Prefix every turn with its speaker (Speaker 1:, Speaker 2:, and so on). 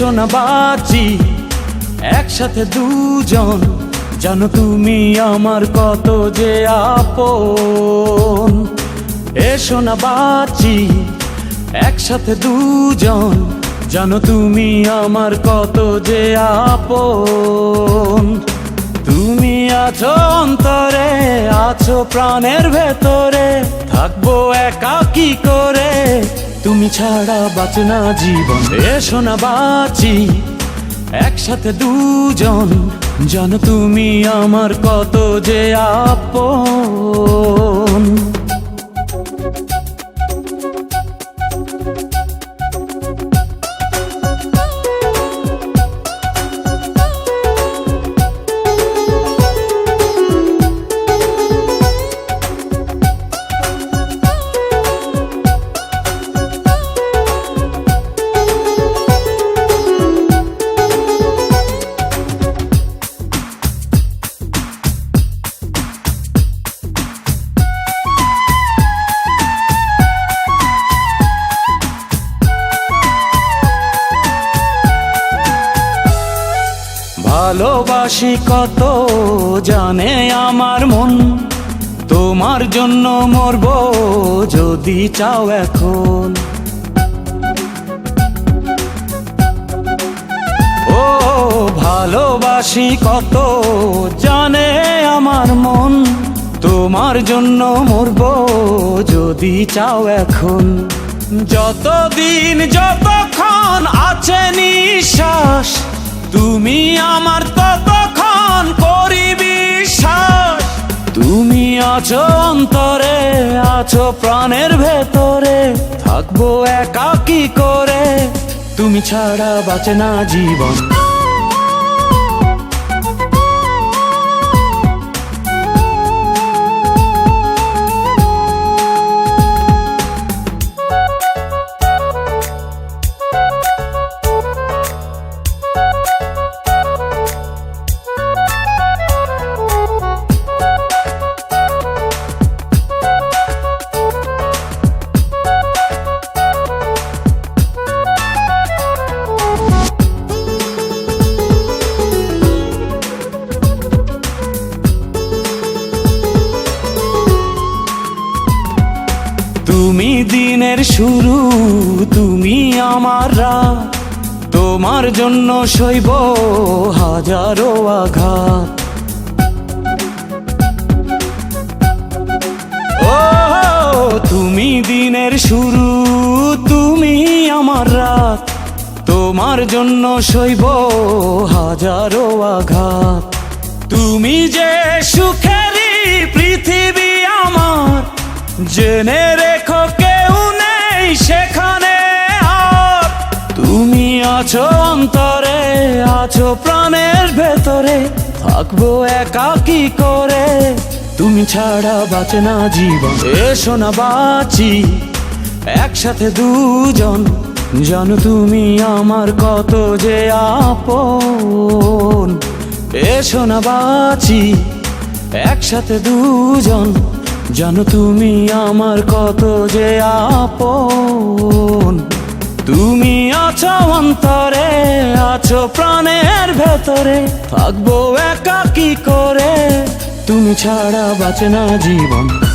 Speaker 1: এসো না বাঁচি একসাথে দুজন, জানো তুমি আমার কত যে আপন। এসো না বাঁচি একসাথে দুজন, জানো তুমি আমার কত যে আপন। তুমি আছো অন্তরে, আছো প্রাণের ভেতরে, থাকব একা কি করে? তুমি ছাড়া বাঁচনা জীবন। এসো না বাঁচি, একসাথে দুজন। জানো তুমি আমার কত যে আপন। ভালোবাসি কত জানে আমার মন। তোমার জন্য মরব যদি চাও এখন। ও, ভালোবাসি কত জানে আমার মন। তোমার জন্য মরব যদি চাও এখন। যতদিন যতক্ষণ আছে নিঃশ্বাস তুমি আমার ততক্ষণ করি বিশ্বাস তুমি আছো অন্তরে, আছো প্রাণের ভেতরে, থাকব একা কি করে? তুমি ছাড়া বাঁচে না জীবন। দিনের শুরু, তুমি আমার রাত। তোমার জন্য সইব হাজারো আঘাত। ও তুমি দিনের শুরু, তুমি আমার রাত। তোমার জন্য সইব হাজারো আঘাত। তুমি যে সুখেরই পৃথিবী আমার, জেনে রেখো আছো অন্তরে, আছো প্রাণের ভেতরে, থাকব একা কি করে? তুমি ছাড়া বাঁচে না জীবন। এসো না বাঁচি, একসাথে দুজন। জানো তুমি আমার কত যে আপন। এসো না বাঁচি, একসাথে দুজন। জানো তুমি আমার কত যে আপন। তুমি আছো অন্তরে, আছো প্রাণের ভেতরে। থাকব একা কি করে? তুমি ছাড়া বাঁচে না জীবন।